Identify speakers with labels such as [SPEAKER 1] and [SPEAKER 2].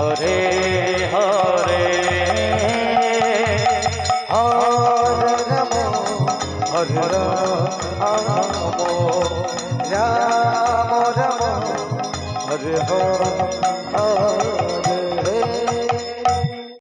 [SPEAKER 1] Hare Hare Hare
[SPEAKER 2] Nam Hare Ram Ram Ram Hare Hare